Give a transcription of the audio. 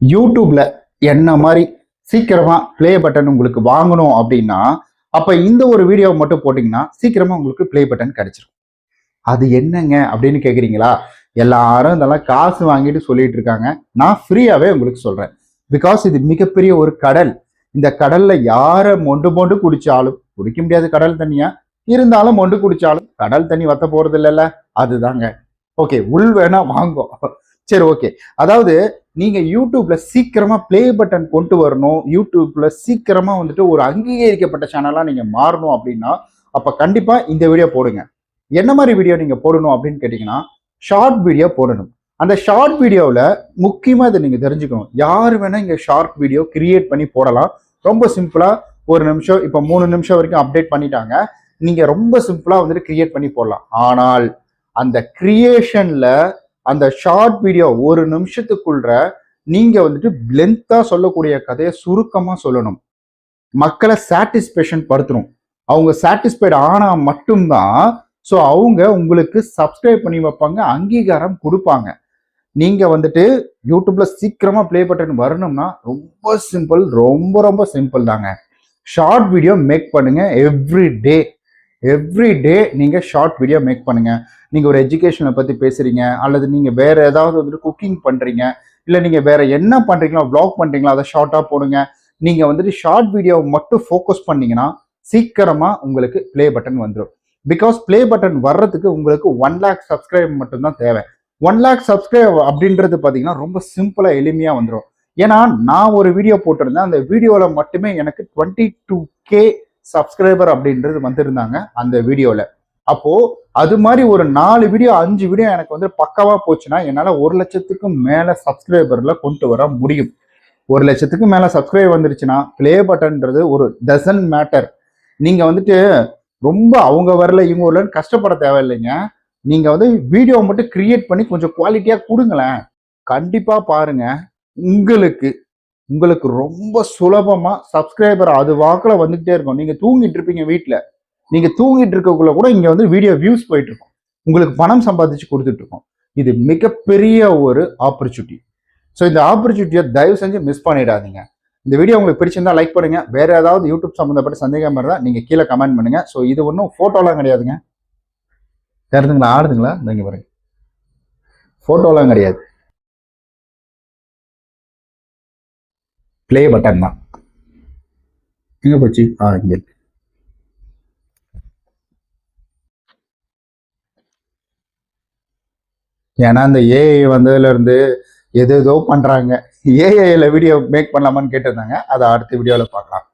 யூடியூப்ல என்ன மாதிரி சீக்கிரமா ப்ளே பட்டன் உங்களுக்கு வாங்கணும் அப்படின்னா அப்ப இந்த ஒரு வீடியோவை மட்டும் போட்டீங்கன்னா சீக்கிரமா உங்களுக்கு ப்ளே பட்டன் கிடைச்சிரும். அது என்னங்க அப்படின்னு கேக்குறீங்களா? எல்லாரும் இதெல்லாம் காசு வாங்கிட்டு சொல்லிட்டு இருக்காங்க. நான் ஃப்ரீயாவே உங்களுக்கு சொல்றேன். பிகாஸ் இது மிகப்பெரிய ஒரு கடல். இந்த கடல்ல யாரை மொண்டு மொண்டு குடிச்சாலும் குடிக்க முடியாது கடல் தண்ணியா? இருந்தாலும் மொண்டு குடிச்சாலும் கடல் தண்ணி வத்த போறது இல்லைல்ல அதுதாங்க. ஓகே உள் வேணா வாங்கும் சரி ஓகே அதாவது நீங்கள் யூடியூப்பில் சீக்கிரமாக ப்ளே பட்டன் கொண்டு வரணும். யூடியூப்பில் சீக்கிரமாக வந்துட்டு ஒரு அங்கீகரிக்கப்பட்ட சேனலாக நீங்கள் மாறணும் அப்படின்னா அப்போ கண்டிப்பாக இந்த வீடியோ போடுங்க. என்ன மாதிரி வீடியோ நீங்கள் போடணும் அப்படின்னு கேட்டிங்கன்னா ஷார்ட் வீடியோ போடணும். அந்த ஷார்ட் வீடியோவில் முக்கியமாக இதை நீங்கள் தெரிஞ்சுக்கணும். யார் வேணால் இங்கே ஷார்ட் வீடியோ கிரியேட் பண்ணி போடலாம். ரொம்ப சிம்பிளாக ஒரு நிமிஷம் இப்போ மூணு நிமிஷம் வரைக்கும் அப்டேட் பண்ணிட்டாங்க. நீங்கள் ரொம்ப சிம்பிளாக வந்துட்டு கிரியேட் பண்ணி போடலாம். ஆனால் அந்த கிரியேஷனில் அந்த ஷார்ட் வீடியோ ஒரு நிமிஷத்துக்குள்ள நீங்கள் வந்துட்டு லென்த்தாக சொல்லக்கூடிய கதையை சுருக்கமாக சொல்லணும். மக்களை சாட்டிஸ்பேஷன் படுத்தணும். அவங்க சாட்டிஸ்ஃபைடு ஆனால் மட்டும்தான் ஸோ அவங்க உங்களுக்கு சப்ஸ்கிரைப் பண்ணி வைப்பாங்க அங்கீகாரம் கொடுப்பாங்க. நீங்க வந்துட்டு யூடியூப்ல சீக்கிரமா ப்ளே பட்டன் வரணும்னா ரொம்ப சிம்பிள் ரொம்ப ரொம்ப சிம்பிள் தாங்க. ஷார்ட் வீடியோ மேக் பண்ணுங்க எவ்ரி டே எவ்ரி டே நீங்கள் ஷார்ட் வீடியோ மேக் பண்ணுங்கள் நீங்கள் ஒரு எஜுகேஷனை பற்றி பேசுகிறீங்க அல்லது நீங்கள் வேறு ஏதாவது வந்துட்டு குக்கிங் பண்ணுறீங்க இல்லை நீங்கள் வேறு என்ன பண்ணுறீங்களோ ப்ளாக் பண்ணுறீங்களோ அதை ஷார்ட்டாக போடுங்க. நீங்கள் வந்துட்டு ஷார்ட் வீடியோ மட்டும் ஃபோக்கஸ் பண்ணிங்கன்னா சீக்கிரமாக உங்களுக்கு ப்ளே பட்டன் வந்துடும் பிகாஸ் ப்ளே பட்டன் வர்றதுக்கு உங்களுக்கு ஒன் லேக் சப்ஸ்கிரைப் மட்டும்தான் தேவை. ஒன் லேக் சப்ஸ்கிரைப் அப்படின்றது பார்த்தீங்கன்னா ரொம்ப சிம்பிளாக எளிமையாக வந்துடும் ஏன்னா நான் ஒரு வீடியோ போட்டிருந்தேன். அந்த வீடியோவில் மட்டுமே எனக்கு டுவெண்ட்டி டூ கே சப்ஸ்கிரைபர் அப்படின்றது வந்திருந்தாங்க அந்த வீடியோவில் அப்போ அது மாதிரி ஒரு நாலு வீடியோ அஞ்சு வீடியோ எனக்கு வந்து பக்கவா போச்சுன்னா என்னால் ஒரு லட்சத்துக்கும் மேலே சப்ஸ்கிரைபர்ல கொண்டு வர முடியும். ஒரு லட்சத்துக்கு மேலே சப்ஸ்கிரைப் வந்துருச்சுன்னா ப்ளே பட்டன்றது ஒரு டசன் மேட்டர் நீங்க வந்துட்டு ரொம்ப அவங்க வரல இவங்க வரலன்னு கஷ்டப்பட தேவையில்லைங்க. நீங்க வந்து வீடியோ மட்டும் கிரியேட் பண்ணி கொஞ்சம் குவாலிட்டியா கொடுங்களேன். கண்டிப்பா பாருங்க. உங்களுக்கு உங்களுக்கு ரொம்ப சுலபமா சப்ஸ்கிரைபர் அது வாக்கில் வந்துகிட்டே இருக்கும். நீங்க தூங்கிட்டு இருப்பீங்க வீட்டில் நீங்க தூங்கிட்டு இருக்கக்குள்ள கூட இங்க வந்து வீடியோ வியூஸ் போயிட்டு இருக்கும். உங்களுக்கு பணம் சம்பாதிச்சு கொடுத்துட்டு இருக்கோம். இது மிகப்பெரிய ஒரு ஆப்பர்ச்சுனிட்டி ஸோ இந்த ஆப்பர்ச்சுனிட்டியை தயவு செஞ்சு மிஸ் பண்ணிடாதீங்க. இந்த வீடியோ உங்களுக்கு பிடிச்சிருந்தா லைக் பண்ணுங்க. வேற ஏதாவது யூடியூப் சம்மந்தப்பட்ட சந்தேகம் இருந்தால் நீங்க கீழே கமெண்ட் பண்ணுங்க. ஸோ இது ஒன்றும் ஃபோட்டோலாம் கிடையாதுங்க. தெரிதுங்களா ஆடுதுங்களா? இந்த பாருங்க. ஃபோட்டோலாம் கிடையாது. ப்ளே பட்டன் தான். எங்க போச்சு. ஆ இங்க இருக்கு. ஏன்னா இந்த ஏஐ வந்ததுலேருந்து எது ஏதோ பண்ணுறாங்க ஏஐயில் வீடியோ மேக் பண்ணலாமான்னு கேட்டிருந்தாங்க. அதை அடுத்த வீடியோவில் பார்க்கலாம்.